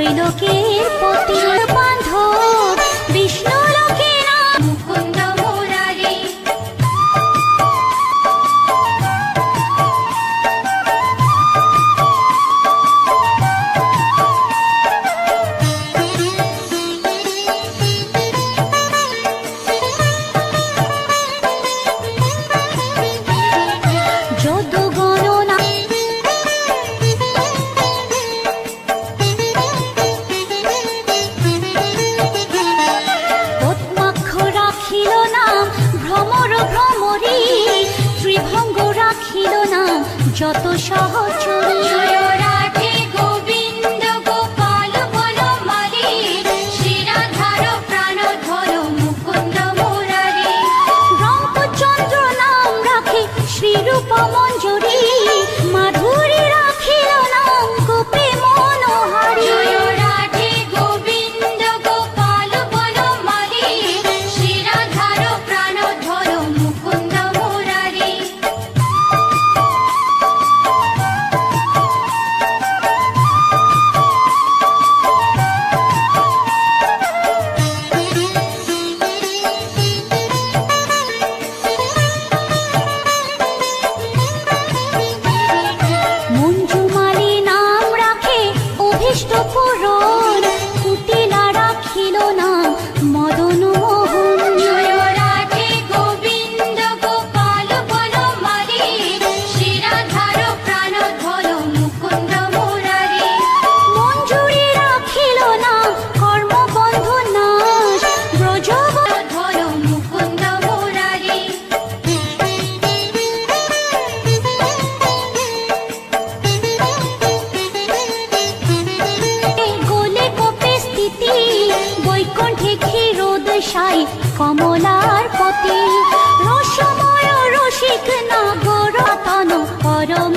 いの যত সহজ সাই কমলার পতি। রসময় রসিক নাগরতন পরম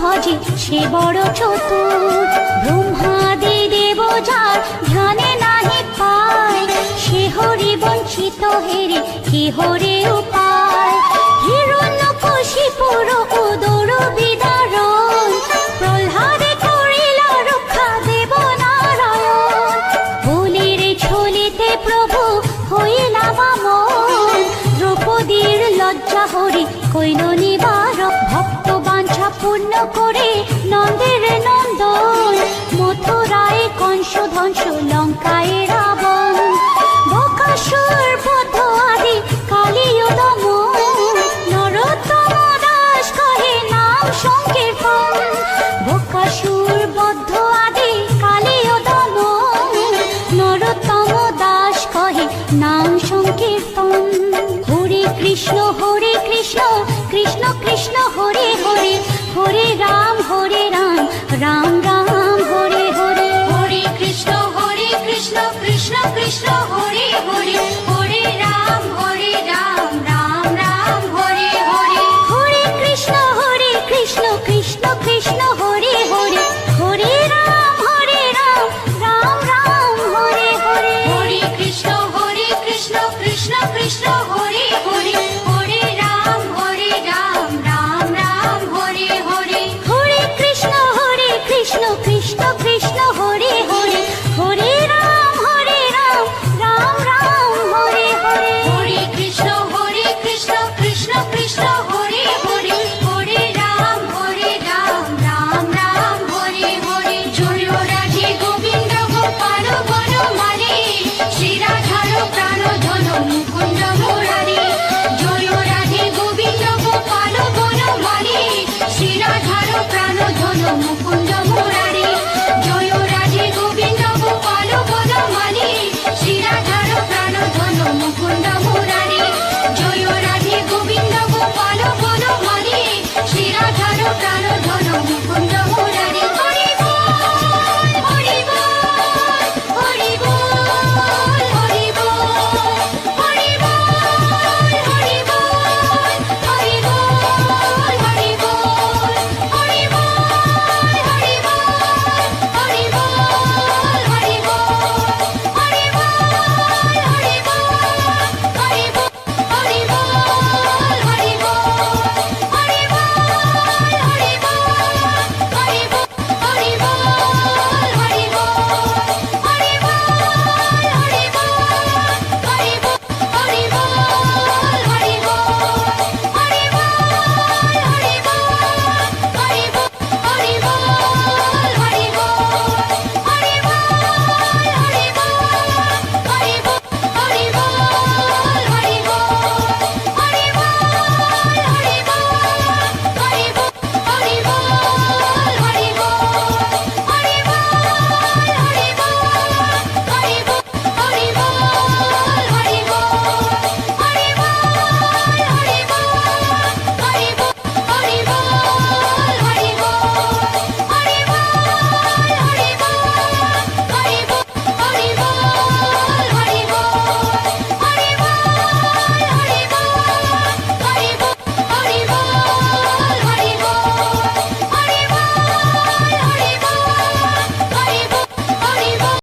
ভজে সে বড় চতুর। ব্রহ্মাদি দেব যার ধ্যানে নাহি পায়, সে হরি বঞ্চিত হেরে কি হরে উপায়। হিরণ্য কশিপুর উদর বিদারণ, প্রহ্লাদে করিল রক্ষা দেব নারায়ণ। বলির ছলিতে প্রভু হইলা বামন দ্রৌপদীর লজ্জা হরি করে নন্দের নন্দন মথুরায় কংস ধ্বংস লঙ্কায়